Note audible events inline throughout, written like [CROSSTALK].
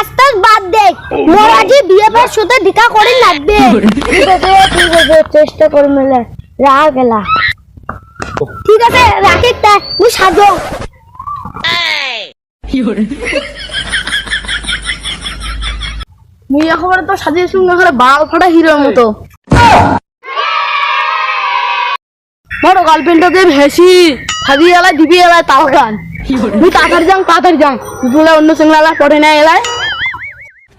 কাজটা বাদ দে। বিয়ে পার করে লাগবে। ঠিক আছে ঠিক আছে চেষ্টা কর মেলে। গেলা ঠিক আছে রাখি তা সাজো। মুই এখন তো সাজিয়ে শুনে করে বাল ফাটা হিরোর মতো। বড় গার্লফ্রেন্ডটাকে ভেসি সাজিয়ে এলাই দিবি এলাই তাও গান। তুই তাড়াতাড়ি যাং তাড়াতাড়ি যাং। বলে অন্য সিংলা পড়ে না এলাই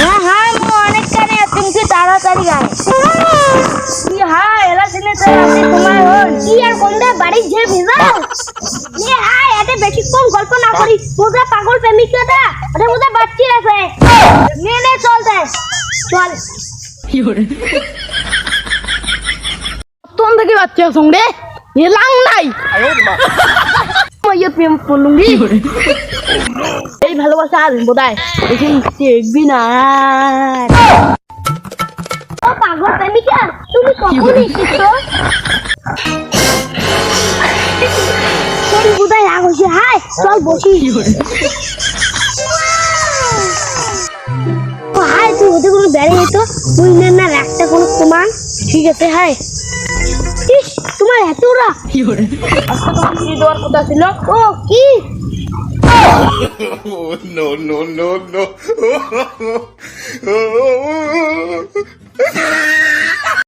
હા હા હું তাড়াতাড়ি হ্যাঁ কি আর কোনটা বাড়ি যে ভিজাও নি হ্যাঁ এতে বেশি কম গল্প না করি। মোদা পাগল প্রেমিকাটা আরে মোদা বাচ্চি আছে। নে নে চল। দে চল কি হরে তোন দেখি বাচ্চা সঙ্গ নাই। আয়ো ভালোবাসা আর দেখি দেখবি না পাগল প্রেমিকা তুমি কখন এসেছ তোর বোধহয় রাগ হয়েছে হাই চল বসি হাই তুই ওদের কোনো বেড়ে যেত তুই না না রাগটা কোনো প্রমাণ ঠিক আছে হাই তোমার এত রাগ কি দেওয়ার কথা ছিল ও কি Oh no no no no! [LAUGHS]